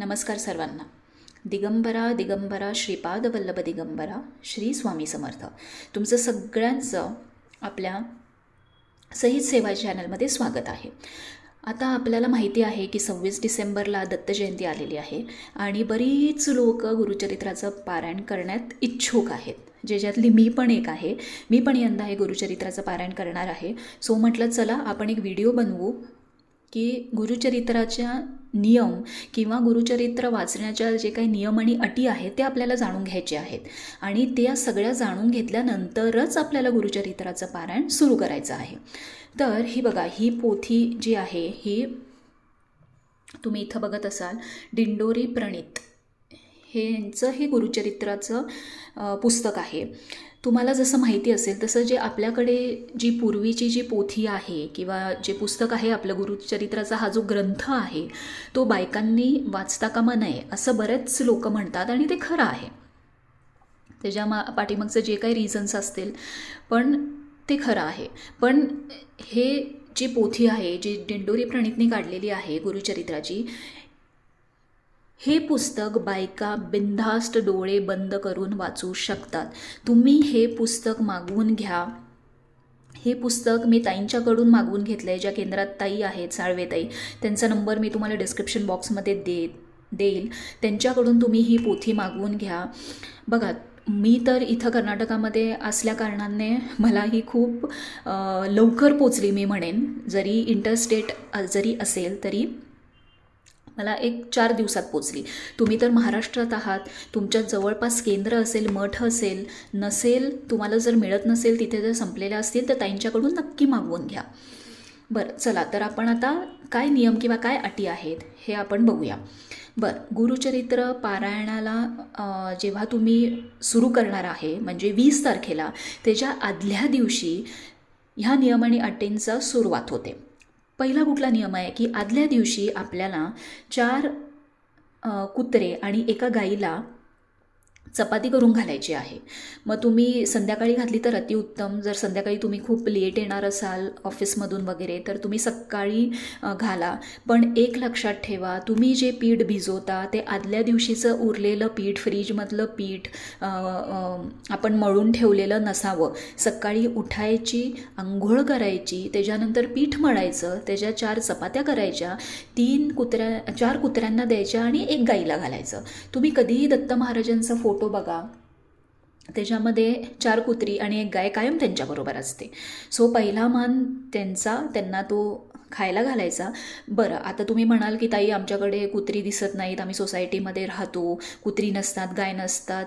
नमस्कार सर्वांना. दिगंबरा दिगंबरा श्रीपाद वल्लभ दिगंबरा श्री स्वामी समर्थ. तुमचं सगळ्यांचं आपल्या सहित सेवा चॅनलमध्ये स्वागत आहे. आता आपल्याला माहिती आहे की सव्वीस डिसेंबरला दत्त जयंती आलेली आहे आणि बरीच लोक गुरुचरित्राचं पारायण करण्यात इच्छुक आहेत. ज्याच्यातली मी पण एक आहे. मी पण यंदा हे गुरुचरित्राचं पारायण करणार आहे. सो म्हटलं चला आपण एक व्हिडिओ बनवू. की गुरुचरित्राच्या नियम किंवा गुरुचरित्र वाचण्याच्या जे काही नियम आणि अटी आहेत ते आपल्याला जाणून घ्यायचे आहेत. आणि त्या सगळ्या जाणून घेतल्यानंतरच आपल्याला गुरुचरित्राचं पारायण सुरू करायचं आहे. तर ही बघा ही पोथी जी आहे ही तुम्ही इथं बघत असाल दिंडोरी प्रणित. हे यांचं हे गुरुचरित्राचं पुस्तक आहे. तुम्हाला जसं माहिती असेल तसं जे आपल्याकडे जी पूर्वीची जी पोथी आहे किंवा जे पुस्तक आहे आपलं गुरुचरित्राचा हा जो ग्रंथ आहे तो बायकांनी वाचता कामा नये असं बरेच लोक म्हणतात आणि ते खरं आहे. त्याच्या मा पाठीमागचं जे काही रिझन्स असतील पण ते खरं आहे. पण हे जी पोथी आहे जी दिंडोरी प्रणितनी काढलेली आहे गुरुचरित्राची हे पुस्तक बायका बिनधास्त डोळे बंद करून वाचू शकतात. तुम्ही हे पुस्तक मागवून घ्या. हे पुस्तक मी ताईंच्याकडून मागवून घेतलं आहे ज्या केंद्रात ताई आहेत साळवेताई. त्यांचा नंबर मी तुम्हाला डिस्क्रिप्शन बॉक्समध्ये दे देईल. त्यांच्याकडून तुम्ही ही पोथी मागवून घ्या. बघा मी तर इथं कर्नाटकामध्ये असल्या कारणाने मला ही खूप लवकर पोचली मी म्हणेन. जरी इंटरस्टेट जरी असेल तरी मला एक चार दिवसात पोचली. तुम्ही तर महाराष्ट्रात आहात. तुमच्या जवळपास केंद्र असेल मठ असेल नसेल तुम्हाला जर मिळत नसेल तिथे जर संपलेल्या असतील तर ताईंच्याकडून नक्की मागवून घ्या. बरं चला तर आपण आता काय नियम किंवा काय अटी आहेत हे आपण बघूया. बरं गुरुचरित्र पारायणाला जेव्हा तुम्ही सुरू करणार आहे म्हणजे वीस तारखेला त्याच्या आदल्या दिवशी ह्या नियम आणि अटींचा सुरुवात होते. पहिला कुठला नियम आहे की आदल्या दिवशी आपल्याला चार कुत्रे आणि एका गाईला चपाती करून घालायची आहे. मग तुम्ही संध्याकाळी घातली तर अतिउत्तम. जर संध्याकाळी तुम्ही खूप लेट येणार असाल ऑफिसमधून वगैरे तर तुम्ही सकाळी घाला. पण एक लक्षात ठेवा तुम्ही जे पीठ भिजवता ते आदल्या दिवशीचं उरलेलं पीठ फ्रीजमधलं पीठ आपण मळून ठेवलेलं नसावं. सकाळी उठायची आंघोळ करायची त्याच्यानंतर पीठ मळायचं त्याच्या चार चपात्या करायच्या तीन कुत्र्या चार कुत्र्यांना द्यायच्या आणि एक गाईला घालायचं. तुम्ही कधीही दत्त महाराजांचा फोटो बघा. त्याच्यामध्ये चार कुत्री आणि एक गाय कायम त्यांच्याबरोबर असते. सो पहिला मान त्यांचा त्यांना तो खायला घालायचा. बरं आता तुम्ही म्हणाल की ताई आमच्याकडे कुत्री दिसत नाहीत आम्ही सोसायटीमध्ये राहतो. कुत्री नसतात गाय नसतात.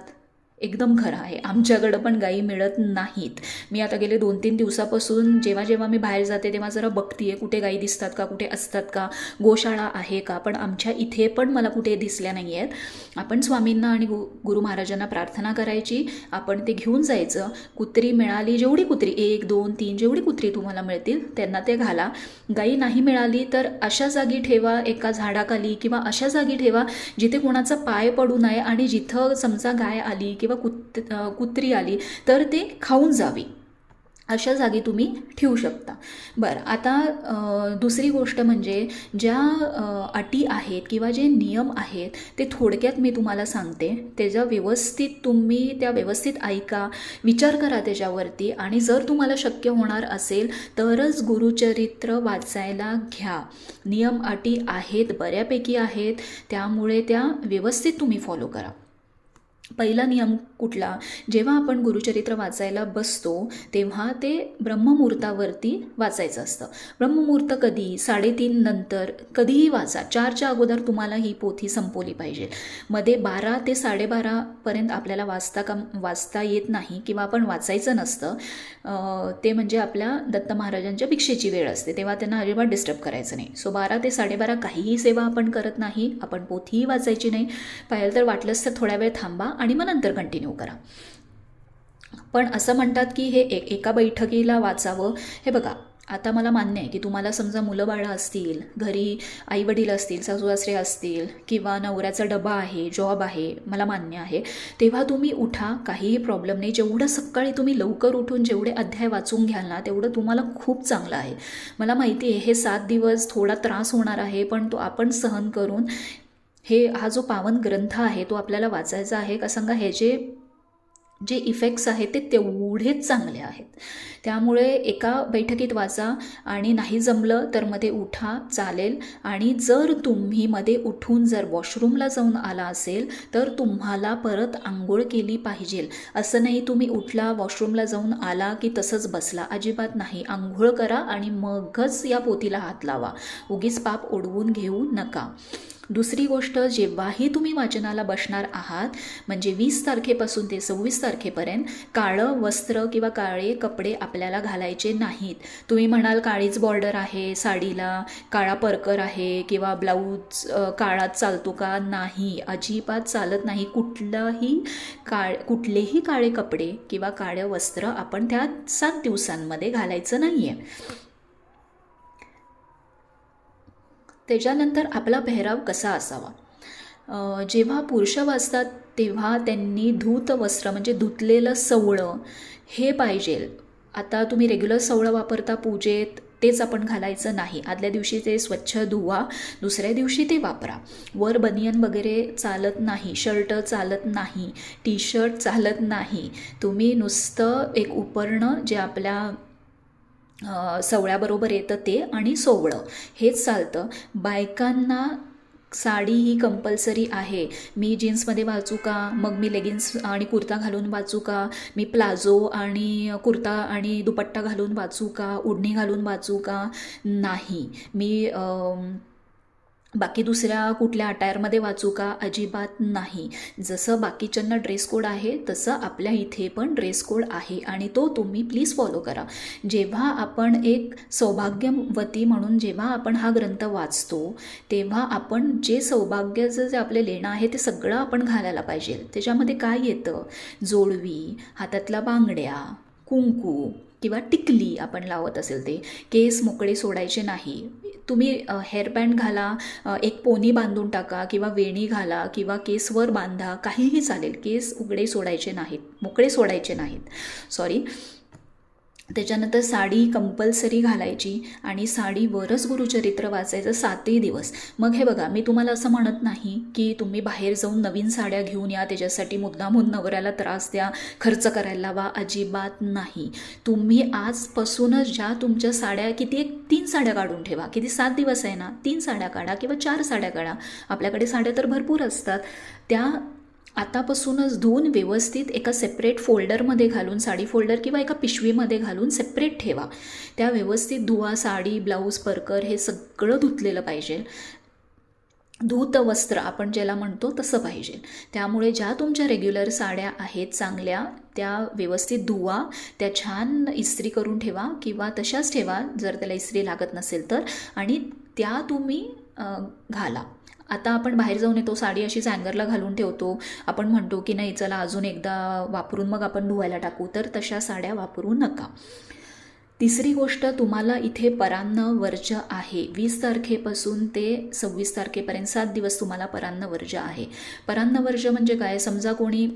एकदम खरं आहे. आमच्याकडं पण गाई मिळत नाहीत. मी आता गेले दोन तीन दिवसापासून जेव्हा जेव्हा मी बाहेर जाते तेव्हा जरा बघते आहे कुठे गाई दिसतात का कुठे असतात का गोशाळा आहे का? पण आमच्या इथे पण मला कुठे दिसल्या नाही आहेत आपण स्वामींना आणि गु गुरु महाराजांना प्रार्थना करायची. आपण ते घेऊन जायचं. कुत्री मिळाली जेवढी कुत्री एक दोन तीन जेवढी कुत्री तुम्हाला मिळतील त्यांना ते घाला. गाई नाही मिळाली तर अशा जागी ठेवा एका झाडाखाली किंवा अशा जागी ठेवा जिथे कोणाचा पाय पडू नये आणि जिथं समजा गाय आली किंवा कुत कुत्री आली तर ते खाऊन जावी. अशा जागी तुम्ही ठेवू शकता. बरं आता दुसरी गोष्ट म्हणजे ज्या अटी आहेत किंवा जे नियम आहेत ते थोडक्यात मी तुम्हाला सांगते. त्याच्या व्यवस्थित तुम्ही त्या व्यवस्थित ऐका विचार करा त्याच्यावरती आणि जर तुम्हाला शक्य होणार असेल तरच गुरुचरित्र वाचायला घ्या. नियम अटी आहेत बऱ्यापैकी आहेत त्यामुळे त्या व्यवस्थित तुम्ही फॉलो करा. पहिला नियम कुठला? जेव्हा आपण गुरुचरित्र वाचायला बसतो तेव्हा ते ब्रह्ममुहूर्तावरती वाचायचं असतं. ब्रह्ममुहूर्त कधी? साडेतीन नंतर कधीही वाचा. चारच्या अगोदर तुम्हाला ही पोथी संपवली पाहिजे. मध्ये बारा ते साडेबारापर्यंत आपल्याला वाचता का वाचता येत नाही किंवा आपण वाचायचं नसतं ते म्हणजे आपल्या दत्त महाराजांच्या भिक्षेची वेळ असते. तेव्हा त्यांना अजिबात डिस्टर्ब करायचं नाही. सो बारा ते साडेबारा काहीही सेवा आपण करत नाही आपण पोथीही वाचायची नाही. पाहिलं तर वाटलंच तर थोड्या वेळ थांबा. आणि मग नंतर कंटिन्यू करा. पण असं म्हणतात की हे ए एका बैठकीला वाचावं. हे बघा आता मला मान्य आहे की तुम्हाला समजा मुलं बाळं असतील घरी आईवडील असतील सासू सासरे असतील किंवा नवऱ्याचा डबा आहे जॉब आहे मला मान्य आहे तेव्हा तुम्ही उठा काहीही प्रॉब्लेम नाही. जेवढं सकाळी तुम्ही लवकर उठून जेवढे अध्याय वाचून घ्याल ना तेवढं तुम्हाला खूप चांगलं आहे. मला माहिती आहे हे सात दिवस थोडा त्रास होणार आहे पण तो आपण सहन करून हे हा जो पावन ग्रंथ आहे तो आपल्याला वाचायचा आहे का सांगा हे जे जे इफेक्ट्स आहेत ते तेवढेच चांगले आहेत. त्यामुळे एका बैठकीत वाचा आणि नाही जमलं तर मध्ये उठा चालेल. आणि जर तुम्ही मध्ये उठून जर वॉशरूमला जाऊन आला असेल तर तुम्हाला परत आंघोळ केली पाहिजे. असं नाही तुम्ही उठला वॉशरूमला जाऊन आला की तसंच बसला. अजिबात नाही. आंघोळ करा आणि मगच या पोतीला हात लावा. उगीच पाप ओढवून घेऊ नका. दुसरी गोष्ट जेव्हाही तुम्ही वाचनाला बसणार आहात म्हणजे वीस तारखेपासून ते सव्वीस तारखेपर्यंत काळं वस्त्र किंवा काळे कपडे आपल्याला घालायचे नाहीत. तुम्ही म्हणाल काळीच बॉर्डर आहे साडीला काळा परकर आहे किंवा ब्लाऊज काळात चालतो का? नाही. अजिबात चालत नाही. कुठलंही काळ कुठलेही काळे कपडे किंवा काळं वस्त्र आपण त्या सात दिवसांमध्ये घालायचं नाही आहे त्याच्यानंतर आपला पेहराव कसा असावा? जेव्हा पुरुष वाचतात तेव्हा त्यांनी धूत वस्त्र म्हणजे धुतलेलं सवळं हे पाहिजे. आता तुम्ही रेग्युलर सवळं वापरता पूजेत तेच आपण घालायचं नाही. आदल्या दिवशी ते स्वच्छ धुवा दुसऱ्या दिवशी ते वापरा. वर बनियन वगैरे चालत नाही शर्ट चालत नाही टी शर्ट चालत नाही. तुम्ही नुसतं एक उपरणं जे आपल्या सवळ्याबरोबर येतं ते आणि सोवळं. हेच चालतं. बायकांना साडी ही कंपल्सरी आहे. मी जीन्समध्ये वाचू का? मग मी लेगिन्स आणि कुर्ता घालून वाचू का? मी प्लाझो आणि कुर्ता आणि दुपट्टा घालून वाचू का? ओढणी घालून वाचू का? नाही. मी बाकी दुसऱ्या कुठल्या अटायरमध्ये वाचू का? अजिबात नाही. जसं बाकीच्यांना ड्रेस कोड आहे तसं आपल्या इथे पण ड्रेस कोड आहे आणि तो तुम्ही प्लीज फॉलो करा. जेव्हा आपण एक सौभाग्यवती म्हणून जेव्हा आपण हा ग्रंथ वाचतो तेव्हा आपण जे सौभाग्याचं जे आपलं लेणं आहे ते सगळं आपण घालायला पाहिजे. त्याच्यामध्ये काय येतं? जोडवी हातातल्या बांगड्या कुंकू किंवा टिकली आपण लावत असेल ते केस मोकळे सोडायचे नाही. तुम्ही हेअरबँड घाला एक पोनी बांधून टाका किंवा वेणी घाला किंवा केसवर बांधा काहीही चालेल. केस उघडे सोडायचे नाहीत मोकळे सोडायचे नाहीत. सॉरी त्याच्यानंतर साडी कंपल्सरी घालायची आणि साडीवरच गुरुचरित्र वाचायचं सातही दिवस. मग हे बघा मी तुम्हाला असं म्हणत नाही की तुम्ही बाहेर जाऊन नवीन साड्या घेऊन या त्याच्यासाठी मुद्दामून नवऱ्याला त्रास द्या खर्च करायला लावा अजिबात नाही. तुम्ही आजपासूनच ज्या तुमच्या साड्या किती एक तीन साड्या काढून ठेवा. किती सात दिवस आहे ना तीन साड्या काढा किंवा चार साड्या काढा. आपल्याकडे साड्या तर भरपूर असतात. त्या आतापासूनच धुवून व्यवस्थित एका सेपरेट फोल्डरमध्ये घालून साडी फोल्डर किंवा एका पिशवीमध्ये घालून सेपरेट ठेवा. त्या व्यवस्थित धुवा साडी ब्लाऊज परकर हे सगळं धुतलेलं पाहिजे. धूत वस्त्र आपण ज्याला म्हणतो तसं पाहिजे. त्यामुळे ज्या तुमच्या रेग्युलर साड्या आहेत चांगल्या त्या व्यवस्थित धुवा त्या छान इस्त्री करून ठेवा किंवा तशाच ठेवा जर त्याला इस्त्री लागत नसेल तर. आणि त्या तुम्ही घाला. आता आपण बाहेर जाऊन येतो साडी अशीच हँगरला घालून ठेवतो. आपण म्हणतो की नाही चला अजून एकदा वापरून मग आपण धुवायला टाकू. तर तशा साड्या वापरू नका. तिसरी गोष्ट तुम्हाला इथे परान्न वर्ज आहे. वीस तारखेपासून ते सव्वीस तारखेपर्यंत सात दिवस तुम्हाला परान्न वर्ज आहे. परान्न वर्ज म्हणजे काय? समजा कोणी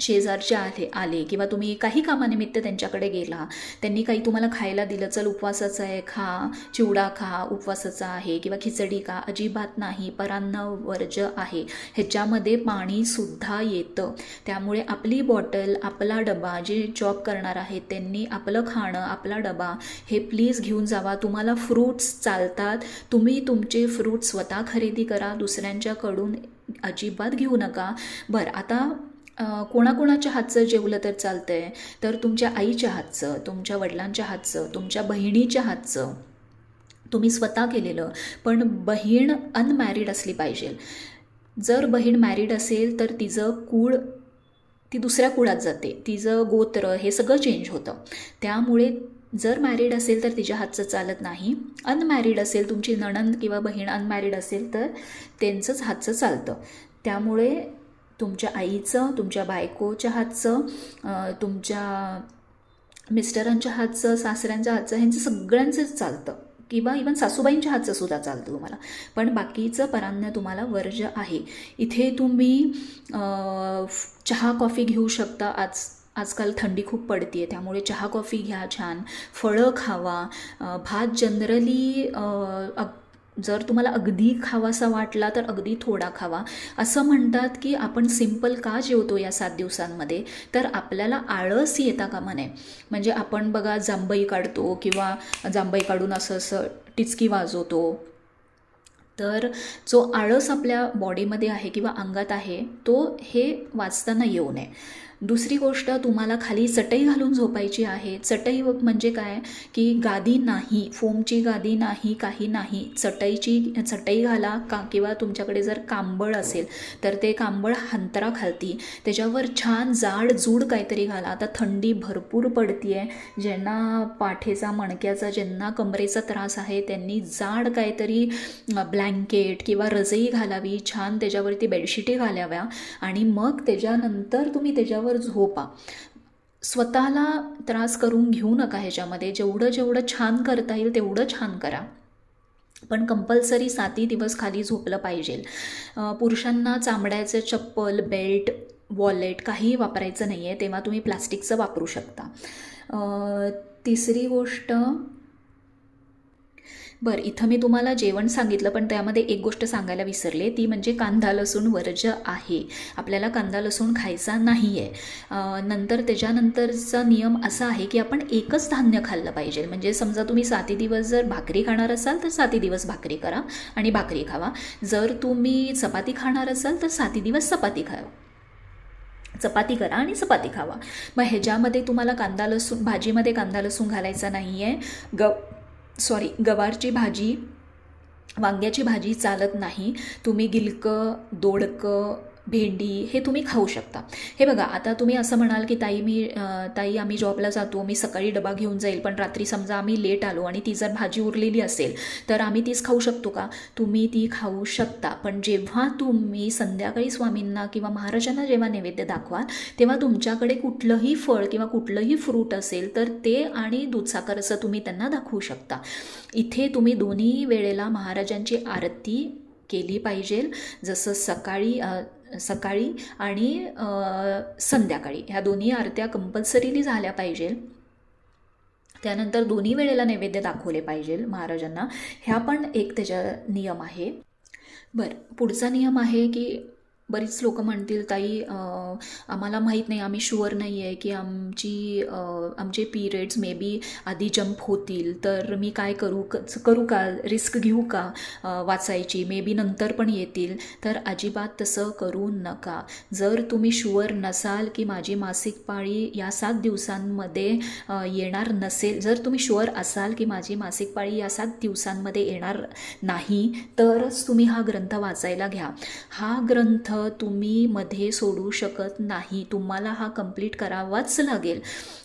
शेजारचे आले आले किंवा तुम्ही काही कामानिमित्त त्यांच्याकडे गेला त्यांनी काही तुम्हाला खायला दिलं चल उपवासाचं आहे खा चिवडा खा उपवासाचा आहे किंवा खिचडी का अजिबात नाही परान्न वर्ज आहे ह्याच्यामध्ये पाणीसुद्धा येतं. त्यामुळे आपली बॉटल आपला डबा जे जॉब करणार आहेत त्यांनी आपलं खाणं आपला डबा हे प्लीज घेऊन जावा. तुम्हाला फ्रूट्स चालतात. तुम्ही तुमचे फ्रूट्स स्वतः खरेदी करा. दुसऱ्यांच्याकडून अजिबात घेऊ नका. बरं आता कोणाकोणाच्या हातचं जेवलं तर चालतं आहे तर तुमच्या आईच्या हातचं तुमच्या वडिलांच्या हातचं तुमच्या बहिणीच्या हातचं तुम्ही स्वतः केलेलं. पण बहीण अनमॅरिड असली पाहिजे. जर बहीण मॅरिड असेल तर तिचं कूळ ती दुसऱ्या कुळात जाते. तिचं गोत्र हे सगळं चेंज होतं. त्यामुळे जर मॅरिड असेल तर तिच्या हातचं चालत नाही. अनमॅरिड असेल तुमची नणंद किंवा बहीण अनमॅरिड असेल तर त्यांचंच हातचं चालतं. त्यामुळे तुमच्या आईचं तुमच्या बायकोच्या हातचं तुमच्या मिस्टरांच्या हातचं सासऱ्यांच्या हातचं ह्यांचं सगळ्यांचंच चालतं. किंवा इवन सासूबाईंच्या हातचं सुद्धा चालतं तुम्हाला. पण बाकीचं परान्य तुम्हाला वर्ज आहे. इथे तुम्ही चहा कॉफी घेऊ शकता. आज आजकाल थंडी खूप पडते त्यामुळे चहा कॉफी घ्या छान. फळं खावा. भात जनरली जर तुम्हाला अगदी खावासा वाटला तर अगदी थोडा खावा. असं म्हणतात की आपण सिंपल का जेवतो या सात दिवसांमध्ये? तर आपल्याला आळस येता कामा नये. म्हणजे आपण बघा जांभई काढतो किंवा जांभई काढून असं असं टिचकी वाजवतो. तर जो आळस आपल्या बॉडीमध्ये आहे किंवा अंगात आहे तो हे वाचताना येऊ नये. दुसरी गोष्ट तुम्हाला खाली चटई घालून झोपायची आहे. चटई म्हणजे काय? की गादी नाही फोमची गादी नाही काही नाही. चटईची चटई घाला का? किंवा तुमच्याकडे जर कांबळ असेल तर ते कांबळ हंतरा खालती त्याच्यावर छान जाड जूड काहीतरी घाला. आता थंडी भरपूर पडती आहे ज्यांना पाठेचा मणक्याचा ज्यांना कमरेचा त्रास आहे त्यांनी जाड काहीतरी ब्लँकेट किंवा रजई घालावी. छान त्याच्यावरती बेडशीटी घालाव्या. आणि मग त्याच्यानंतर तुम्ही त्याच्यावर झोपा. स्वतःला त्रास करून घेऊ नका ह्याच्यामध्ये. जेवढं जेवढं छान करता येईल तेवढं छान करा. पण कंपल्सरी सातही दिवस खाली झोपलं पाहिजे. पुरुषांना चामड्याचे चप्पल बेल्ट वॉलेट काहीही वापरायचं नाही आहे तेव्हा तुम्ही प्लास्टिकचं वापरू शकता. तिसरी गोष्ट बरं इथं मी तुम्हाला जेवण सांगितलं पण त्यामध्ये एक गोष्ट सांगायला विसरले. ती म्हणजे कांदा लसूण वर्ज्य आहे. आपल्याला कांदा लसूण खायचा नाही आहे नंतर त्याच्यानंतरचा नियम असा आहे की आपण एकच धान्य खाल्लं पाहिजे. म्हणजे समजा तुम्ही साती दिवस जर भाकरी खाणार असाल तर साती दिवस भाकरी करा आणि भाकरी खावा. जर तुम्ही चपाती खाणार असाल तर साती दिवस चपाती खावा चपाती करा आणि चपाती खावा. मग ह्याच्यामध्ये तुम्हाला कांदा लसूण भाजीमध्ये कांदा लसूण घालायचा नाही आहे ग सॉरी गवारची भाजी वांग्याची भाजी चालत नाही. तुम्ही गिलकं दोडकं भेंडी हे तुम्ही खाऊ शकता. हे बघा आता तुम्ही असं म्हणाल की ताई मी ताई आम्ही जॉबला जातो मी सकाळी डबा घेऊन जाईल पण रात्री समजा आम्ही लेट आलो आणि ती जर भाजी उरलेली असेल तर आम्ही तीच खाऊ शकतो का? तुम्ही ती खाऊ शकता. पण जेव्हा तुम्ही संध्याकाळी स्वामींना किंवा महाराजांना जेव्हा नैवेद्य दाखवाल तेव्हा तुमच्याकडे कुठलंही फळ किंवा कुठलंही फ्रूट असेल तर ते आणि दूधसाखर असं तुम्ही त्यांना दाखवू शकता. इथे तुम्ही दोन्ही वेळेला महाराजांची आरती केली पाहिजे. जसं सकाळी सकाळी आणि संध्याकाळी. ह्या दोन्ही आरत्या कंपल्सरीली झाल्या पाहिजे त्यानंतर दोन्ही वेळेला नैवेद्य दाखवले पाहिजे महाराजांना. ह्या पण एक त्याच्या नियम आहे. बरं पुढचा नियम आहे की बरीच लोक म्हणतील ताई आम्हाला माहीत नाही आम्ही शुअर नाही आहे की आमची आमचे पिरियड्स मे बी आधी जंप होतील. तर मी काय करू करू का? रिस्क घेऊ का वाचायची? मे बी नंतर पण येतील. तर अजिबात तसं करू नका. जर तुम्ही शुअर नसाल की माझी मासिक पाळी या सात दिवसांमध्ये येणार नसेल जर तुम्ही शुअर असाल की माझी मासिक पाळी या सात दिवसांमध्ये येणार नाही तरच तुम्ही हा ग्रंथ वाचायला घ्या. हा ग्रंथ तुम्ही मध्ये सोडू शकत नाही. तुम्हाला हा कंप्लीट करावाच लागेल.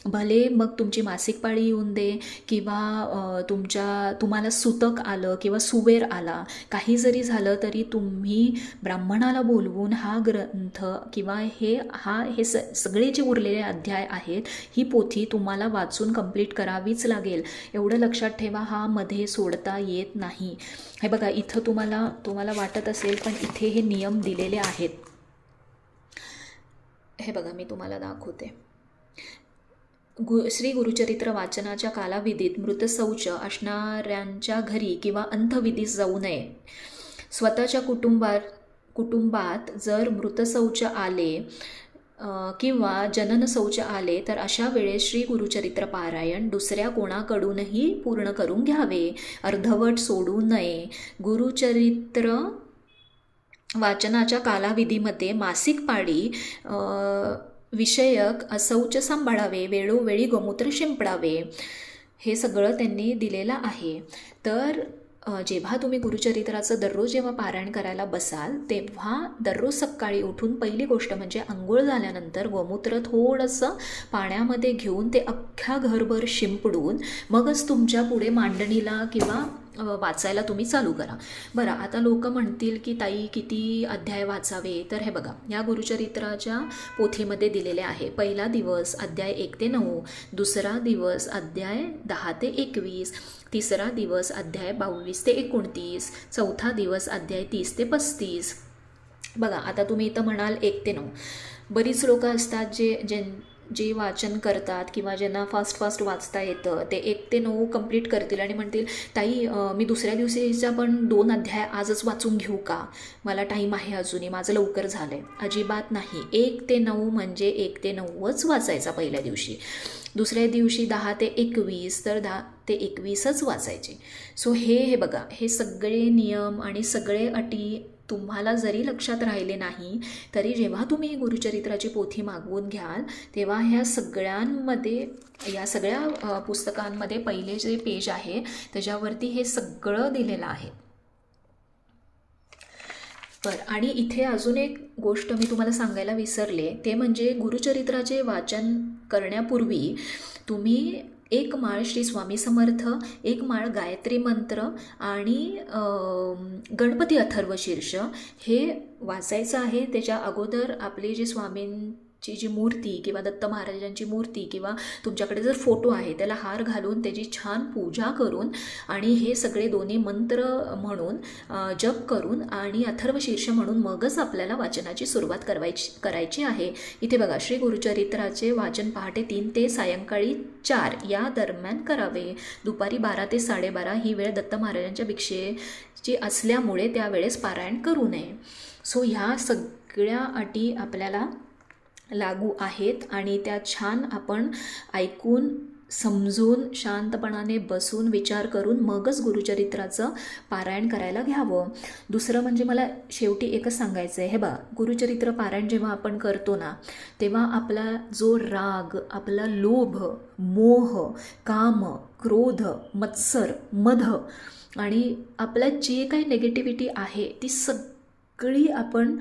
भले मग तुमची मासिक पाळी येऊन दे किंवा तुमच्या तुम्हाला सुतक आलं किंवा सुवेर आला. काही जरी झालं तरी तुम्ही ब्राह्मणाला बोलवून हा ग्रंथ किंवा हे हा हे स सगळे जे उरलेले अध्याय आहेत ही पोथी तुम्हाला वाचून कंप्लीट करावीच लागेल. एवढं लक्षात ठेवा हा मध्ये सोडता येत नाही. हे बघा इथं तुम्हाला तुम्हाला वाटत असेल पण इथे हे नियम दिलेले आहेत. आहेत. हे बघा मी तुम्हाला दाखवते. गु श्री गुरुचरित्र वाचनाच्या कालाविधीत मृतशौच असणाऱ्यांच्या घरी किंवा अंधविधीस जाऊ नये. स्वतःच्या कुटुंबात कुटुंबात जर मृतशौच आले किंवा जनन शौच आले तर अशा वेळेस श्री गुरुचरित्र पारायण दुसऱ्या कोणाकडूनही पूर्ण करून घ्यावे. अर्धवट सोडू नये. गुरुचरित्र वाचनाच्या कालाविधीमध्ये मासिक पाळी विषयक असौच सांभाळावे वेळोवेळी गोमूत्र शिंपडावे हे सगळं त्यांनी दिलेलं आहे. तर जेव्हा तुम्ही गुरुचरित्राचं दररोज जेव्हा पारायण करायला बसाल तेव्हा दररोज सकाळी उठून पहिली गोष्ट म्हणजे आंघोळ झाल्यानंतर गोमूत्र थोडंसं पाण्यामध्ये घेऊन ते अख्ख्या घरभर शिंपडून मगच तुमच्यापुढे मांडणीला किंवा वाचायला तुम्ही चालू करा. बरं आता लोक म्हणतील की ताई किती अध्याय वाचावे? तर हे बघा या गुरुचरित्राच्या पोथीमध्ये दिलेले आहे. पहिला दिवस अध्याय एक ते नऊ दुसरा दिवस अध्याय दहा ते एकवीस तिसरा दिवस अध्याय बावीस ते एकोणतीस चौथा दिवस अध्याय तीस ते पस्तीस. बघा आता तुम्ही इथं म्हणाल एक ते नऊ. बरीच लोक असतात जे ज्यां जे वाचन करतात किंवा ज्यांना फास्ट फास्ट वाचता येतं ते एक ते नऊ कंप्लीट करतील आणि म्हणतील ताई मी दुसऱ्या दिवशीचा पण दोन अध्याय आजच वाचून घेऊ का? मला टाईम आहे अजूनही माझं लवकर झालं आहे अजिबात नाही. एक ते नऊ म्हणजे एक ते नऊच वाचायचा पहिल्या दिवशी. दुसऱ्या दिवशी दहा ते एकवीस तर दहा ते एकवीसच वाचायचे. सो हे हे बघा हे सगळे नियम आणि सगळे अटी तुम्हाला जरी लक्षात राहिले नाही तरी जेव्हा तुम्ही गुरुचरित्राची पोथी मागवून घ्याल तेव्हा ह्या सगळ्यांमध्ये या सगळ्या पुस्तकांमध्ये पहिले जे पेज आहे त्याच्यावरती हे सगळं दिलेलं आहे. बरं आणि इथे अजून एक गोष्ट मी तुम्हाला सांगायला विसरले ते म्हणजे गुरुचरित्राचे वाचन करण्यापूर्वी तुम्ही एक माळ श्री स्वामी समर्थ एक माळ गायत्री मंत्र आणि गणपती अथर्व शीर्ष हे वाचायचं आहे. त्याच्या अगोदर आपले जे स्वामीं ची जी मूर्ती किंवा दत्त महाराजांची मूर्ती किंवा तुमच्याकडे जर फोटो आहे त्याला हार घालून त्याची छान पूजा करून आणि हे सगळे दोन्ही मंत्र म्हणून जप करून आणि अथर्व शीर्ष म्हणून मगच आपल्याला वाचनाची सुरुवात करवायची करायची आहे. इथे बघा श्री गुरुचरित्राचे वाचन पहाटे तीन ते सायंकाळी चार या दरम्यान करावे. दुपारी बारा ते साडेबारा ही वेळ दत्त महाराजांच्या भिक्षेची असल्यामुळे त्यावेळेस पारायण करू नये. सो ह्या सगळ्या अटी आपल्याला लागू आहेत आणि त्या छान आपण ऐकून समजून शांतपणाने बसून विचार करून मगच गुरुचरित्राचं पारायण करायला घ्यावं. दुसरं म्हणजे मला शेवटी एकच सांगायचं आहे हे बा गुरुचरित्र पारायण जेव्हा आपण करतो ना तेव्हा आपला जो राग आपला लोभ मोह काम क्रोध मत्सर मध आणि आपल्या जे काही नेगेटिव्हिटी आहे ती सगळी आपण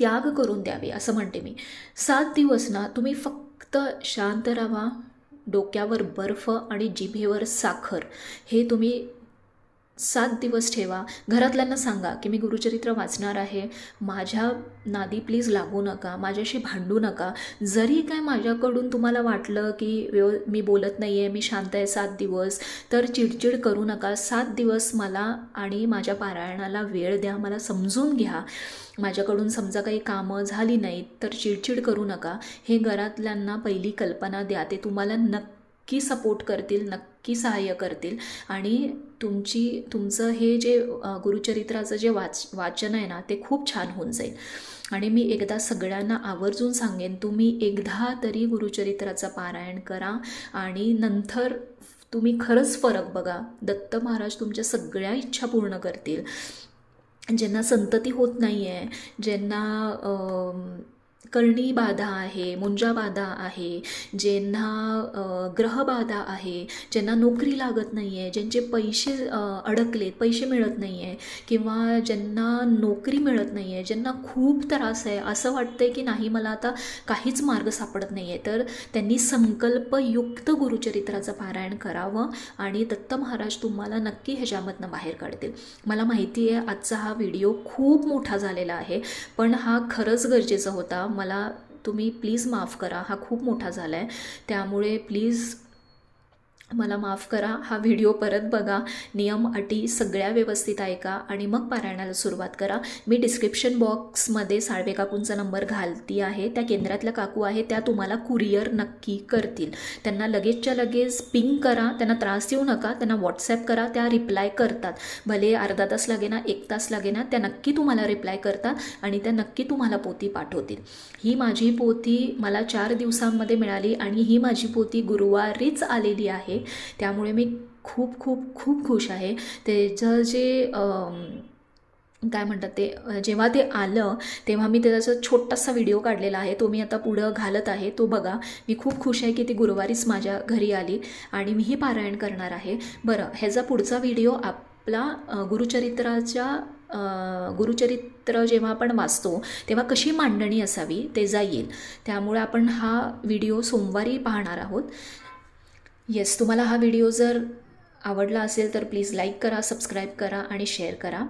त्याग करून द्यावे असं म्हणते मी. सात दिवस ना तुम्ही फक्त शांत राहा डोक्यावर बर्फ आणि जिभेवर साखर. हे तुम्ही सात दिवस ठेवा. घरातल्यांना सांगा की मी गुरुचरित्र वाचणार आहे. माझ्या नादी प्लीज लागू नका. माझ्याशी भांडू नका. जरी काय माझ्याकडून तुम्हाला वाटलं की व्यव मी बोलत नाही आहे मी शांत आहे सात दिवस तर चिडचिड करू नका. सात दिवस मला आणि माझ्या पारायणाला वेळ द्या. मला समजून घ्या. माझ्याकडून समजा काही कामं झाली नाहीत तर चिडचिड करू नका. हे घरातल्यांना पहिली कल्पना द्या. ते तुम्हाला नक्की नक्की सपोर्ट करतील नक्की सहाय्य करतील. आणि तुमची तुमचं हे जे गुरुचरित्राचं जे वाच वाचन आहे ना ते खूप छान होऊन जाईल. आणि मी एकदा सगळ्यांना आवर्जून सांगेन तुम्ही एकदा तरी गुरुचरित्राचं पारायण करा आणि नंतर तुम्ही खरंच फरक बघा. दत्त महाराज तुमच्या सगळ्या इच्छा पूर्ण करतील. ज्यांना संतती होत नाही आहे ज्यांना कर्णीबाधा कर्णी बाधा आहे मुंजा बाधा आहे ज्यांना ग्रहबाधा आहे ज्यांना नोकरी लागत नाही आहे ज्यांचे पैसे अडकलेत पैसे मिळत नाही आहे किंवा ज्यांना नोकरी मिळत नाही आहे ज्यांना खूप त्रास आहे असं वाटतं आहे की नाही मला आता काहीच मार्ग सापडत नाही आहे तर त्यांनी संकल्पयुक्त गुरुचरित्राचं पारायण करावं आणि दत्त महाराज तुम्हाला नक्की ह्याच्यामधनं बाहेर काढतील. मला माहिती आहे आजचा हा व्हिडिओ खूप मोठा झालेला आहे पण हा खरंच गरजेचा होता. मला तुम्ही प्लीज माफ करा. हा खूप मोठा झाला आहे त्यामुळे प्लीज मला माफ करा हा व्हिडिओ परत बघा. नियम अटी सगळ्या व्यवस्थित ऐका आणि मग पारायणाला सुरुवात करा. मी डिस्क्रिप्शन बॉक्समध्ये साळवे काकूंचा नंबर घालती आहे. त्या केंद्रातल्या काकू आहे त्या तुम्हाला कुरिअर नक्की करतील. त्यांना लगेचच्या लगेच पिंग करा. त्यांना त्रास देऊ नका. त्यांना व्हॉट्सॲप करा. त्या रिप्लाय करतात. भले अर्धा तास लागेना एक तास लागेना त्या नक्की तुम्हाला रिप्लाय करतात आणि त्या नक्की तुम्हाला पोती पाठवतील. ही माझी पोती मला चार दिवसांमध्ये मिळाली आणि ही माझी पोती गुरुवारीच आलेली आहे. त्यामुळे मी खूप खूप खूप खुश आहे. त्याचं जे काय म्हणतात ते जेव्हा ते आलं तेव्हा मी त्याचा छोटासा व्हिडिओ काढलेला आहे. तो मी आता पुढं घालत आहे. तो बघा. मी खूप खुश आहे की ती गुरुवारीच माझ्या घरी आली आणि मीही पारायण करणार आहे. बरं ह्याचा पुढचा व्हिडिओ आपला गुरुचरित्राच्या गुरुचरित्र जेव्हा आपण वाचतो तेव्हा कशी मांडणी असावी ते जाईल. त्यामुळे आपण हा व्हिडिओ सोमवारी पाहणार आहोत. येस तुम्हाला हा व्हिडिओ जर आवडला असेल तर प्लीज लाईक करा सबस्क्राईब करा आणि शेअर करा.